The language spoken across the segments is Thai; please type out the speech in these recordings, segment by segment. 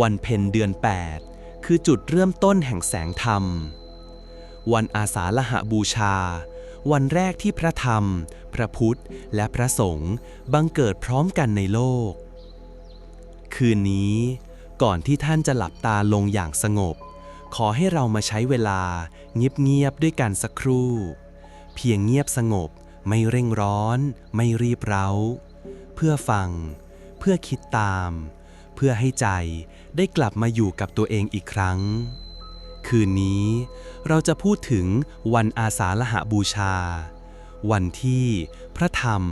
วันเพ็ญเดือน 8 คือจุดเริ่มต้นแห่งแสงธรรม วันอาสาฬหบูชา วันแรกที่พระธรรม พระพุทธ และพระสงฆ์บังเกิดพร้อมกันในโลก คืนนี้ก่อนที่ท่านจะหลับตาลงอย่างสงบ ขอให้เรามาใช้เวลาเงียบๆด้วยกันสักครู่ เพียงเงียบสงบไม่เร่งร้อน ไม่รีบเร้า เพื่อฟัง เพื่อคิดตาม พื่อให้ใจได้กลับมาอยู่กับตัวเองอีกครั้ง คืนนี้เราจะพูดถึงวันอาสาฬหบูชา วันที่พระธรรม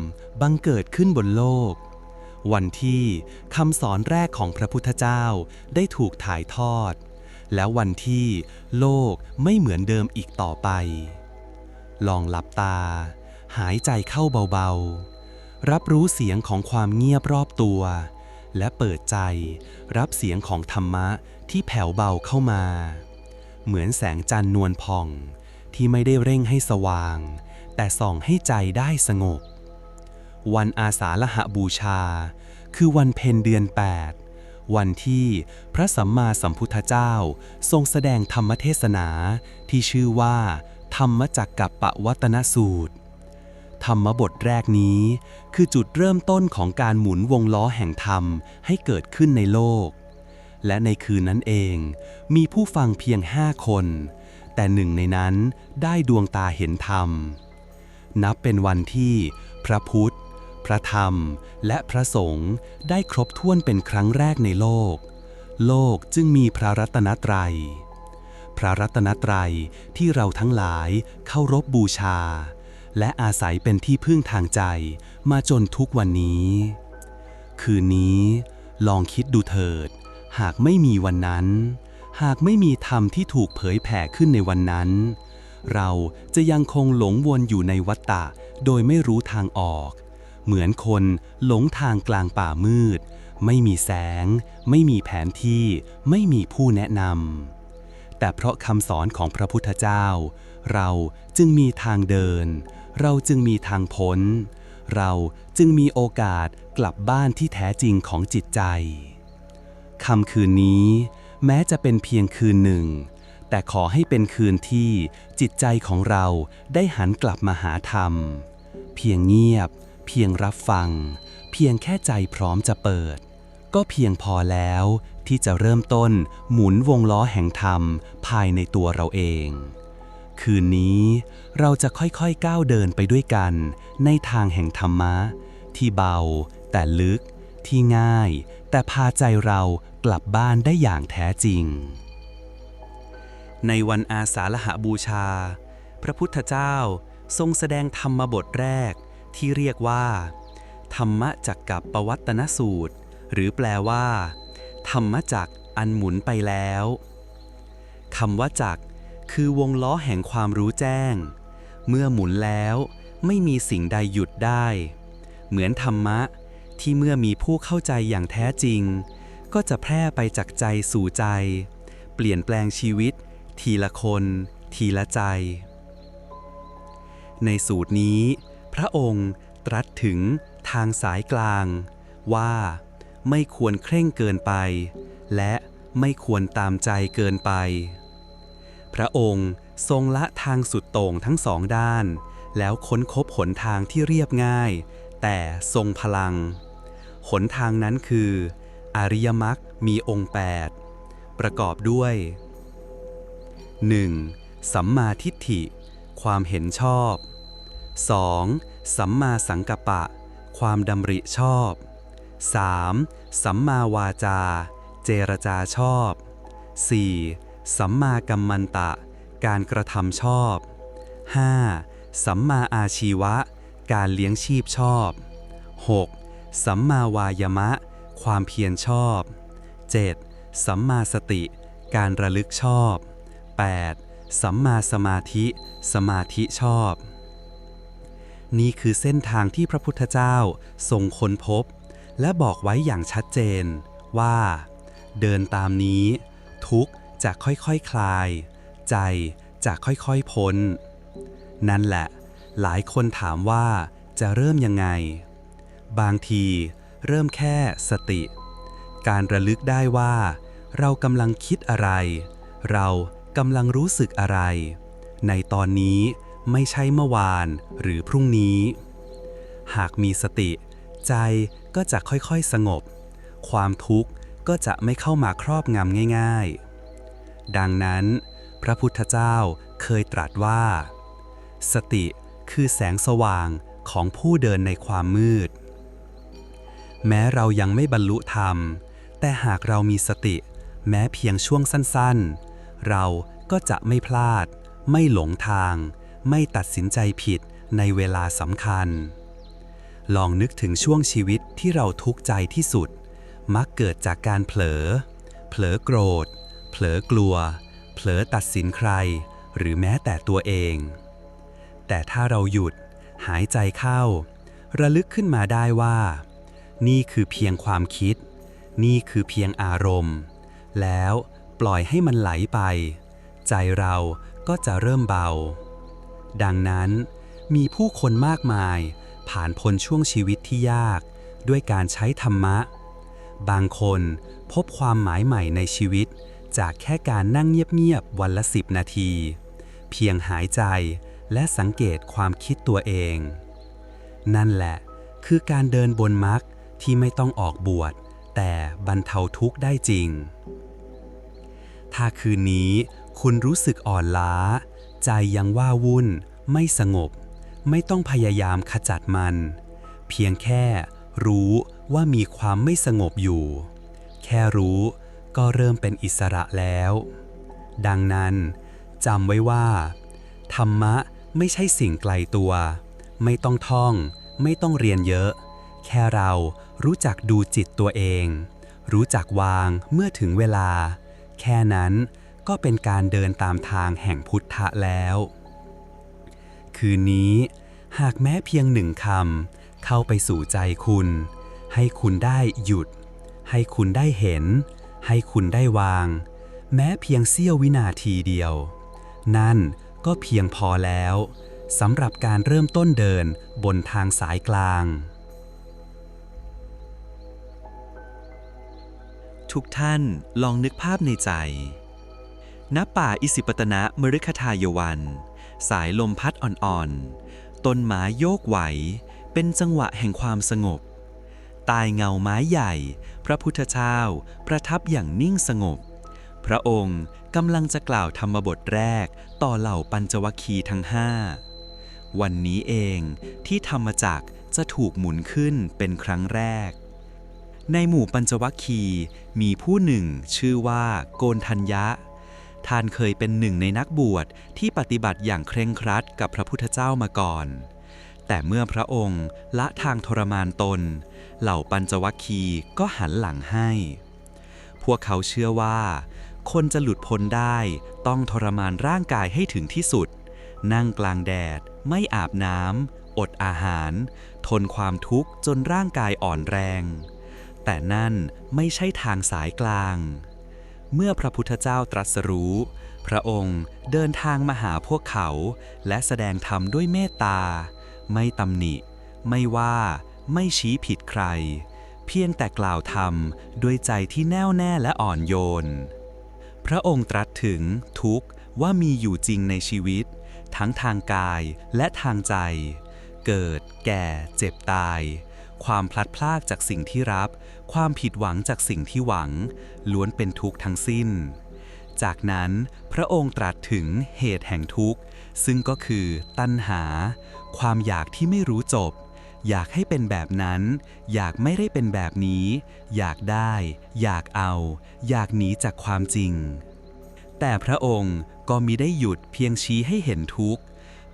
บังเกิดขึ้นบนโลก วันที่คำสอนแรกของพระพุทธเจ้าได้ถูกถ่ายทอด และวันที่โลกไม่เหมือนเดิมอีกต่อไป ลองหลับตา หายใจเข้าเบาๆ รับรู้เสียงของความเงียบรอบตัว และเปิดใจ รับเสียงของธรรมะที่แผ่วเบาเข้ามา เหมือนแสงจันทร์นวลผ่อง ที่ไม่ได้เร่งให้สว่าง แต่ส่องให้ใจได้สงบ วันอาสาฬหบูชา คือวันเพ็ญเดือน 8 วันที่พระสัมมาสัมพุทธเจ้าทรงแสดงธรรมเทศนาที่ชื่อว่า ธรรมจักกับปวัตนสูตร ธรรมบทแรกนี้ คือจุดเริ่มต้นของการหมุนวงล้อแห่งธรรมให้เกิดขึ้นในโลก และในคืนนั้นเอง มีผู้ฟังเพียงห้าคน แต่หนึ่งในนั้นได้ดวงตาเห็นธรรม นับเป็นวันที่ พระพุทธ พระธรรม และพระสงฆ์ได้ครบถ้วนเป็นครั้งแรกในโลก โลกจึงมีพระรัตนตรัย พระรัตนตรัยที่เราทั้งหลายเคารพบบูชา และอาศัยเป็นที่พึ่งทางใจมาจนทุกวันนี้ คืนนี้ลองคิดดูเถิด หากไม่มีวันนั้น หากไม่มีธรรมที่ถูกเผยแผ่ขึ้นในวันนั้น เราจะยังคงหลงวนอยู่ในวัฏฏะโดยไม่รู้ทางออก เหมือนคนหลงทางกลางป่ามืด ไม่มีแสง ไม่มีแผนที่ ไม่มีผู้แนะนำ แต่เพราะคำสอนของพระพุทธเจ้า เราจึงมีทางเดิน เราจึงมีทางพ้น เราจึงมีโอกาสกลับบ้านที่แท้จริงของจิตใจคำคืนนี้ แม้จะเป็นเพียงคืนหนึ่ง แต่ขอให้เป็นคืนที่จิตใจของเราได้หันกลับมาหาธรรม เพียงเงียบ เพียงรับฟัง เพียงแค่ใจพร้อมจะเปิด ก็เพียงพอแล้วที่จะเริ่มต้นหมุนวงล้อแห่งธรรมภายในตัวเราเอง คืนนี้เราจะค่อยๆก้าวเดินไปด้วยกัน ในทางแห่งธรรมะ ที่เบา แต่ลึก ที่ง่าย แต่พาใจเรากลับบ้านได้อย่างแท้จริง ในวันอาสาฬหบูชา พระพุทธเจ้าทรงแสดงธรรมบทแรกที่เรียกว่า ธรรมจักกับปวัตนสูตร หรือแปลว่า ธรรมจักอันหมุนไปแล้วคำว่าจักคือวงล้อแห่งความรู้แจ้ง เมื่อหมุนแล้วไม่มีสิ่งใดหยุดได้ เหมือนธรรมะที่เมื่อมีผู้เข้าใจอย่างแท้จริง ก็จะแพร่ไปจากใจสู่ใจ เปลี่ยนแปลงชีวิต ทีละคน ทีละใจ ในสูตรนี้ พระองค์ตรัสถึงทางสายกลาง ว่า ไม่ควรเคร่งเกินไป และไม่ควรตามใจเกินไป พระองค์ทรงละทางสุดโต่งทั้งสองด้าน แล้วค้นคบหนทางที่เรียบง่าย แต่ทรงพลัง หนทางนั้นคือ อริยมรรคมีองค์ 8 ประกอบด้วย 1. สัมมาทิฏฐิ ความเห็นชอบ 2. สัมมาสังกัปปะ ความดำริชอบ 3. สัมมาวาจา เจรจาชอบ 4. สัมมากัมมันตะ การกระทำชอบ 5. สัมมาอาชีวะ การเลี้ยงชีพชอบ 6. สัมมาวายมะ ความเพียรชอบ 7. สัมมาสติ การระลึกชอบ 8. สัมมาสมาธิ สมาธิชอบ นี่คือเส้นทางที่พระพุทธเจ้าทรงค้นพบ และบอกไว้อย่างชัดเจนว่า เดินตามนี้ ทุกจะค่อยๆคคลาย ใจจะค่อยๆพ้น นั่นแหละ หลายคนถามว่าจะเริ่มยังไง บางทีเริ่มแค่สติ การระลึกได้ว่า เรากำลังคิดอะไร เรากำลังรู้สึกอะไร ในตอนนี้ไม่ใช่เมื่อวานหรือพรุ่งนี้ หากมีสติ ใจก็จะค่อยๆสงบ ความทุกข์ก็จะไม่เข้ามาครอบงำง่าย ๆ ดังนั้น พระพุทธเจ้าเคยตรัสว่า สติคือแสงสว่างของผู้เดินในความมืด แม้เรายังไม่บรรลุธรรม แต่หากเรามีสติ แม้เพียงช่วงสั้นๆ เราก็จะไม่พลาด ไม่หลงทาง ไม่ตัดสินใจผิดในเวลาสำคัญ ลองนึกถึงช่วงชีวิตที่เราทุกข์ใจที่สุด มักเกิดจากการเผลอ เผลอโกรธ เผลอกลัว เผลอตัดสินใคร หรือแม้แต่ตัวเอง แต่ถ้าเราหยุด หายใจเข้า ระลึกขึ้นมาได้ว่า นี่คือเพียงความคิด นี่คือเพียงอารมณ์ แล้วปล่อยให้มันไหลไป ใจเราก็จะเริ่มเบา ดังนั้นมีผู้คนมากมาย ผ่านพ้นช่วงชีวิตที่ยาก ด้วยการใช้ธรรมะ บางคนพบความหมายใหม่ในชีวิต จากแค่การนั่งเงียบๆวันละสิบนาที เพียงหายใจและสังเกตความคิดตัวเอง นั่นแหละ คือการเดินบนมรรคที่ไม่ต้องออกบวช แต่บรรเทาทุกข์ได้จริง ถ้าคืนนี้คุณรู้สึกอ่อนล้า ใจยังว่าวุ่น ไม่สงบ ไม่ต้องพยายามขจัดมัน เพียงแค่รู้ว่ามีความไม่สงบอยู่ แค่รู้ก็เริ่มเป็นอิสระแล้ว ดังนั้นจำไว้ว่า ธรรมะไม่ใช่สิ่งไกลตัว ไม่ต้องท่อง ไม่ต้องเรียนเยอะ แค่เรารู้จักดูจิตตัวเอง รู้จักวางเมื่อถึงเวลา แค่นั้นก็เป็นการเดินตามทางแห่งพุทธะแล้ว คืนนี้ หากแม้เพียงหนึ่งคำเข้าไปสู่ใจคุณ ให้คุณได้หยุด ให้คุณได้เห็น ให้คุณได้วาง แม้เพียงเสี้ยววินาทีเดียว นั่นก็เพียงพอแล้วสำหรับการเริ่มต้นเดินบนทางสายกลาง ทุกท่านลองนึกภาพในใจ ณ ป่าอิสิปตนะมฤคทายวัน สายลมพัดอ่อนๆ ต้นไม้โยกไหว เป็นจังหวะแห่งความสงบตายเงาไม้ใหญ่ พระพุทธเจ้าประทับอย่างนิ่งสงบ พระองค์กำลังจะกล่าวธรรมบทแรกต่อเหล่าปัญจวัคคีทั้งห้า วันนี้เองที่ธรรมจักรจะถูกหมุนขึ้นเป็นครั้งแรก ในหมู่ปัญจวัคคีมีผู้หนึ่งชื่อว่าโกนทัญญะ ท่านเคยเป็นหนึ่งในนักบวชที่ปฏิบัติอย่างเคร่งครัดกับพระพุทธเจ้ามาก่อน แต่เมื่อพระองค์ละทางทรมานตน เหล่าปัญจวัคคีย์ก็หันหลังให้ พวกเขาเชื่อว่า คนจะหลุดพ้นได้ต้องทรมานร่างกายให้ถึงที่สุด นั่งกลางแดด ไม่อาบน้ำอดอาหาร ทนความทุกข์จนร่างกายอ่อนแรง แต่นั่นไม่ใช่ทางสายกลาง เมื่อพระพุทธเจ้าตรัสรู้ พระองค์เดินทางมาหาพวกเขา และแสดงธรรมด้วยเมตตา ไม่ตำหนิ ไม่ว่า ไม่ชี้ผิดใคร เพียงแต่กล่าวธรรมด้วยใจที่แน่วแน่และอ่อนโยน พระองค์ตรัสถึงทุกข์ว่ามีอยู่จริงในชีวิต ทั้งทางกายและทางใจ เกิด แก่ เจ็บตาย ความพลัดพรากจากสิ่งที่รับ ความผิดหวังจากสิ่งที่หวัง ล้วนเป็นทุกข์ทั้งสิ้น จากนั้นพระองค์ตรัสถึงเหตุแห่งทุกข์ ซึ่งก็คือตัณหา ความอยากที่ไม่รู้จบ อยากให้เป็นแบบนั้น อยากไม่ได้เป็นแบบนี้ อยากได้ อยากเอา อยากหนีจากความจริง แต่พระองค์ก็มิได้หยุดเพียงชี้ให้เห็นทุกข์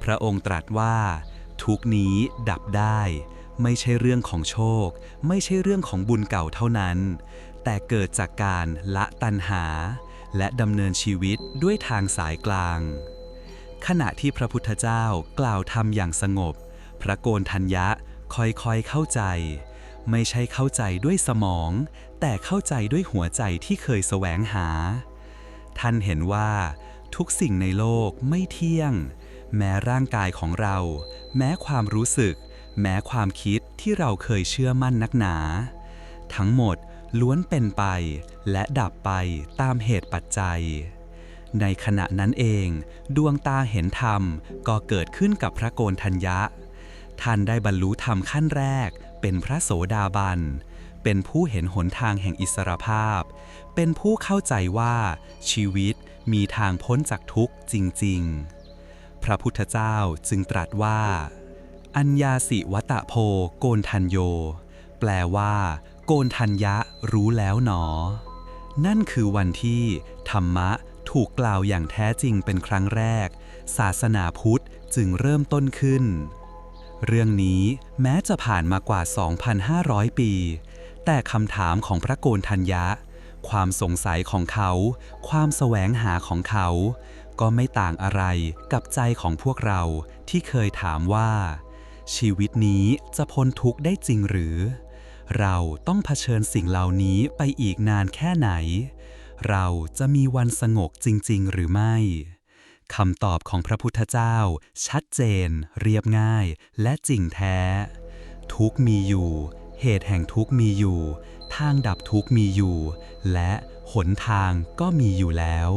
พระองค์ตรัสว่า ทุกนี้ดับได้ ไม่ใช่เรื่องของโชค ไม่ใช่เรื่องของบุญเก่าเท่านั้น แต่เกิดจากการละตัณหา และดำเนินชีวิตด้วยทางสายกลาง ขณะที่พระพุทธเจ้ากล่าวธรรมอย่างสงบ พระโกนทัญญะค่อยๆเข้าใจ ไม่ใช่เข้าใจด้วยสมอง แต่เข้าใจด้วยหัวใจที่เคยแสวงหา ท่านเห็นว่า ทุกสิ่งในโลกไม่เที่ยง แม้ร่างกายของเรา แม้ความรู้สึก แม้ความคิดที่เราเคยเชื่อมั่นนักหนา ทั้งหมดล้วนเป็นไปและดับไปตามเหตุปัจจัย ในขณะนั้นเอง ดวงตาเห็นธรรมก็เกิดขึ้นกับพระโกนทัญญะ ท่านได้บรรลุธรรมขั้นแรก เป็นพระโสดาบัน เป็นผู้เห็นหนทางแห่งอิสรภาพ เป็นผู้เข้าใจว่าชีวิตมีทางพ้นจากทุกข์จริง ๆ พระพุทธเจ้าจึงตรัสว่า อัญญาสิวตะโพโกนทัญโย แปลว่า โกนทัญญะรู้แล้วหนอ นั่นคือวันที่ ธรรมะถูกกล่าวอย่างแท้จริงเป็นครั้งแรก ศาสนาพุทธจึงเริ่มต้นขึ้น เรื่องนี้แม้จะผ่านมากว่า 2,500 ปี แต่คำถามของพระโกนทัญญะ ความสงสัยของเขา ความแสวงหาของเขา ก็ไม่ต่างอะไรกับใจของพวกเราที่เคยถามว่า ชีวิตนี้จะพ้นทุกข์ได้จริงหรือ เราต้องเผชิญสิ่งเหล่านี้ไปอีกนานแค่ไหน เราจะมีวันสงบจริง ๆ หรือไม่คำตอบของพระพุทธเจ้า ชัดเจน เรียบง่าย และจริงแท้ ทุกมีอยู่ เหตุแห่งทุกมีอยู่ ทางดับทุกมีอยู่ และหนทางก็มีอยู่แล้ว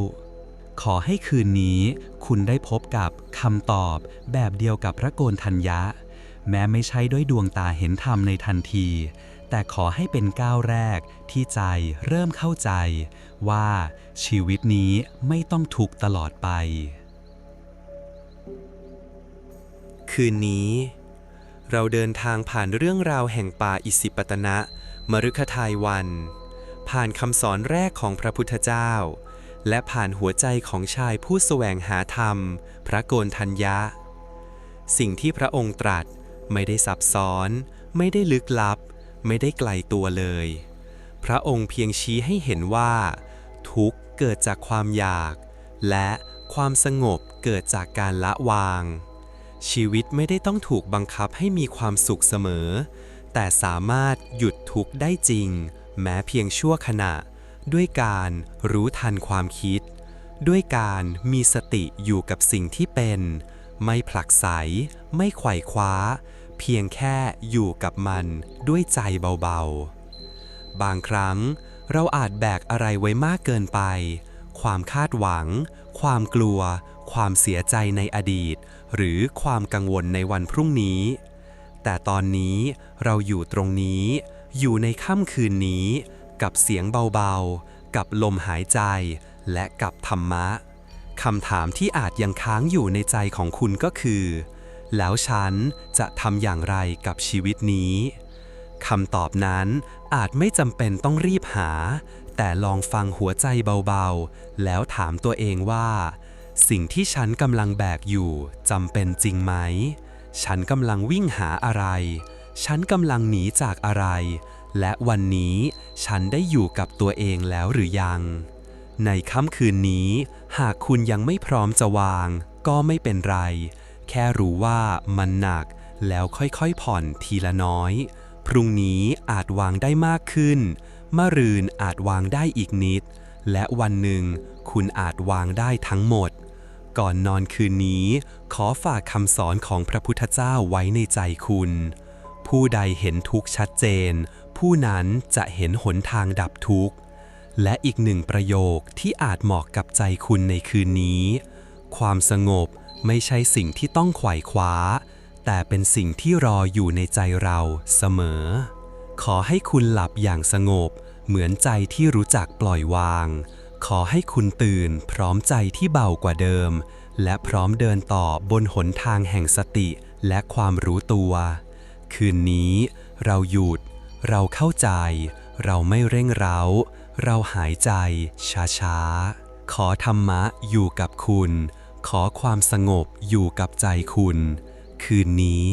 ขอให้คืนนี้คุณได้พบกับคำตอบแบบเดียวกับพระโกนทัญญะ แม้ไม่ใช่ด้วยดวงตาเห็นธรรมในทันที แต่ขอให้เป็นก้าวแรกที่ใจเริ่มเข้าใจ ว่าชีวิตนี้ไม่ต้องทุกตลอดไป คืนนี้ เราเดินทางผ่านเรื่องราวแห่งป่าอิสิปตนะ มฤคทายวัน ผ่านคำสอนแรกของพระพุทธเจ้า และผ่านหัวใจของชายผู้แสวงหาธรรม พระโกนทัญญะสิ่งที่พระองค์ตรัส ไม่ได้ซับซ้อน ไม่ได้ลึกลับ ไม่ได้ไกลตัวเลย พระองค์เพียงชี้ให้เห็นว่า ทุกเกิดจากความอยาก และความสงบเกิดจากการละวาง ชีวิตไม่ได้ต้องถูกบังคับให้มีความสุขเสมอ แต่สามารถหยุดทุกข์ได้จริง แม้เพียงชั่วขณะ ด้วยการรู้ทันความคิด ด้วยการมีสติอยู่กับสิ่งที่เป็น ไม่ผลักไส ไม่ไขว่คว้า เพียงแค่อยู่กับมันด้วยใจเบาๆ บางครั้งเราอาจแบกอะไรไว้มากเกินไป ความคาดหวัง ความกลัว ความเสียใจในอดีต หรือความกังวลในวันพรุ่งนี้ แต่ตอนนี้เราอยู่ตรงนี้ อยู่ในค่ำคืนนี้ กับเสียงเบาๆ กับลมหายใจ และกับธรรมะคำถามที่อาจยังค้างอยู่ในใจของคุณก็คือ แล้วฉันจะทำอย่างไรกับชีวิตนี้คำตอบนั้นอาจไม่จำเป็นต้องรีบหา แต่ลองฟังหัวใจเบาๆ แล้วถามตัวเองว่า สิ่งที่ฉันกำลังแบกอยู่จำเป็นจริงไหม ฉันกำลังวิ่งหาอะไร ฉันกำลังหนีจากอะไร และวันนี้ฉันได้อยู่กับตัวเองแล้วหรือยัง ในค่ำคืนนี้ หากคุณยังไม่พร้อมจะวาง ก็ไม่เป็นไร แค่รู้ว่ามันหนักแล้วค่อยๆผ่อนทีละน้อย พรุ่งนี้อาจวางได้มากขึ้นมะรืนอาจวางได้อีกนิด และวันหนึ่งคุณอาจวางได้ทั้งหมด ก่อนนอนคืนนี้ ขอฝากคำสอนของพระพุทธเจ้าไว้ในใจคุณ ผู้ใดเห็นทุกข์ชัดเจน ผู้นั้นจะเห็นหนทางดับทุกข์ และอีกหนึ่งประโยคที่อาจเหมาะกับใจคุณในคืนนี้ ความสงบ ไม่ใช่สิ่งที่ต้องไขว่คว้า แต่เป็นสิ่งที่รออยู่ในใจเราเสมอ ขอให้คุณหลับอย่างสงบ เหมือนใจที่รู้จักปล่อยวาง ขอให้คุณตื่นพร้อมใจที่เบากว่าเดิม และพร้อมเดินต่อบนหนทางแห่งสติและความรู้ตัว คืนนี้ เราหยุด เราเข้าใจ เราไม่เร่งเร้า เราหายใจช้าๆขอธรรมะอยู่กับคุณ ขอความสงบอยู่กับใจคุณ คืนนี้